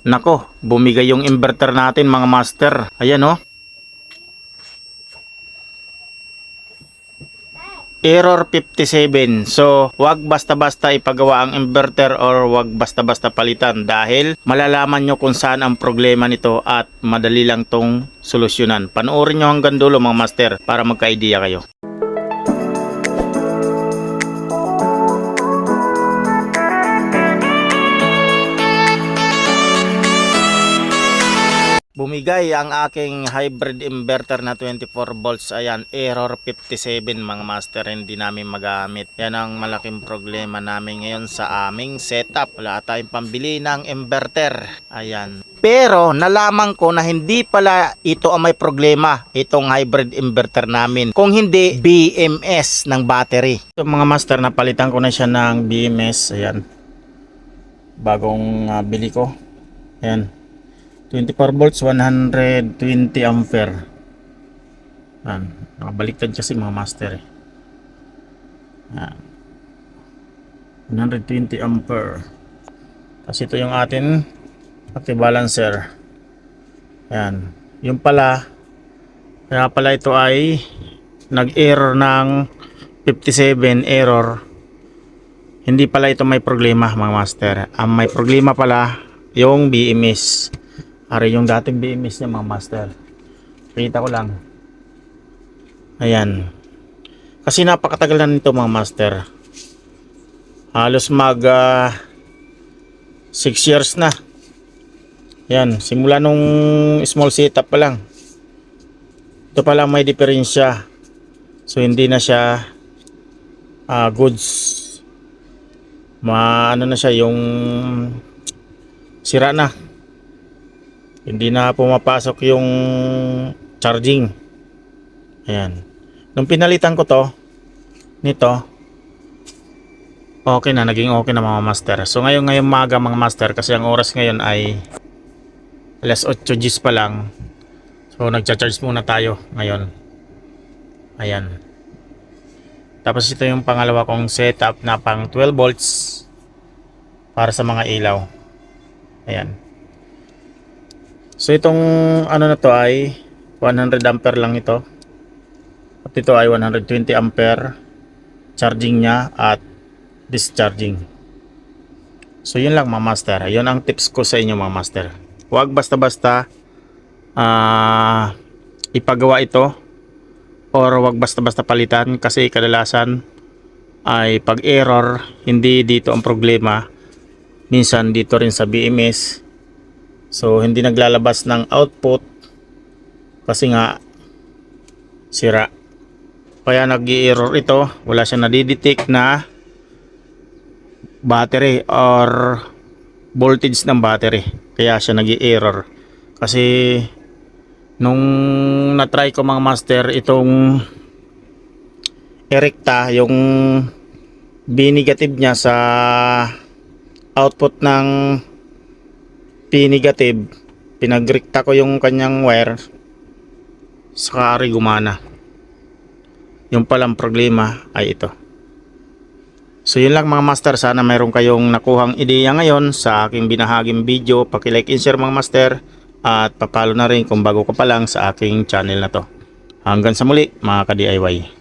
Nako, bumigay yung inverter natin mga master. Ayan oh. Error 57. So, wag basta-basta ipagawa ang inverter or wag basta-basta palitan dahil malalaman nyo kung saan ang problema nito at madali lang tong solusyonan. Panoorin nyo hanggang dulo mga master para magka-idea kayo. Bumigay ang aking hybrid inverter na 24 volts. Ayan, error 57 mga master. Hindi namin magamit. Yan ang malaking problema namin ngayon sa aming setup. Wala tayong pambili ng inverter. Ayan. Pero nalaman ko na hindi pala ito ang may problema. Itong hybrid inverter namin. Kung hindi, BMS ng battery. So mga master, napalitan ko na siya ng BMS. Ayan. Bagong ah, bili ko. Ayan. 24 volts 120 ampere. Yan nakabaliktad kasi mga master eh. Yan. 120 ampere. Tapos ito yung atin active balancer. Yan. Yung pala kaya pala ito ay nag error ng 57 error. Hindi pala ito may problema mga master. Ang may problema pala yung BMS Ari yung dating BMS niya mga master. Kita ko lang. Ayan. Kasi napakatagal na nito mga master. Halos mag 6 years na. Ayan. Simula nung small setup pa lang. Ito pa lang may diferensya. So hindi na siya ah, goods. Ma ano na siya yung sira na hindi na pumapasok yung charging. Ayan. Nung pinalitan ko to nito okay na naging okay na mga master. So ngayon ngayon maga mga master kasi ang oras ngayon ay alas 8 Gs pa lang. So nagcha-charge muna tayo ngayon. Ayan. Tapos ito yung pangalawa kong setup na pang 12 volts para sa mga ilaw. Ayan So itong ano na to ay 100 ampere lang ito. At ito ay 120 ampere charging niya at discharging. So yun lang mga master. Yun ang tips ko sa inyo mga master. Huwag basta-basta ah ipagawa ito or huwag basta-basta palitan kasi kadalasan ay pag error hindi dito ang problema minsan dito rin sa BMS So hindi naglalabas ng output kasi nga sira. Kaya nag-error ito, wala siya nadidetect na battery or voltage ng battery. Kaya siya nag-error. Kasi nung na-try ko mga master itong Erecta, yung B negative niya sa output ng P negative pinagrekta ko yung kanyang wire. Saka gumana. Yung palang problema ay ito. So yun lang mga master. Sana mayroon kayong nakuhang ideya ngayon sa aking binahaging video. Pakilike and share mga master. At papalo na rin kung bago ka pa lang sa aking channel na to. Hanggang sa muli mga ka DIY